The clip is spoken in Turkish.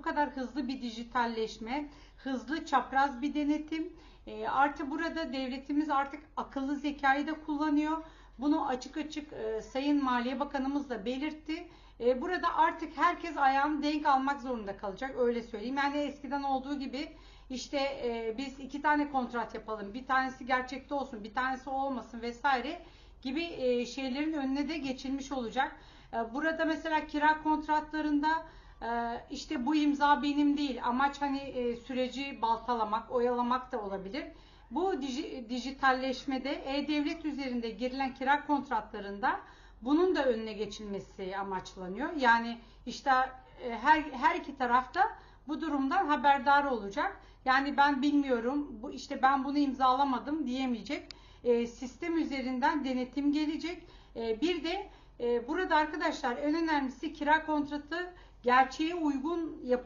Bu kadar hızlı bir dijitalleşme, hızlı çapraz bir denetim. E, artı burada devletimiz artık akıllı zekayı da kullanıyor. Bunu açık açık e, Sayın Maliye Bakanımız da belirtti. E, burada artık herkes ayağını denk almak zorunda kalacak öyle söyleyeyim. Yani eskiden olduğu gibi işte e, biz iki tane kontrat yapalım, bir tanesi gerçekte olsun, bir tanesi olmasın vesaire gibi e, şeylerin önüne de geçilmiş olacak. E, burada mesela kira kontratlarında işte bu imza benim değil. Amaç hani e, süreci baltalamak, oyalamak da olabilir. Bu dij- dijitalleşmede e-devlet üzerinde girilen kira kontratlarında bunun da önüne geçilmesi amaçlanıyor. Yani işte e, her her iki tarafta bu durumdan haberdar olacak. Yani ben bilmiyorum, bu işte ben bunu imzalamadım diyemeyecek. E, sistem üzerinden denetim gelecek. E, bir de burada arkadaşlar en önemlisi kira kontratı gerçeğe uygun yap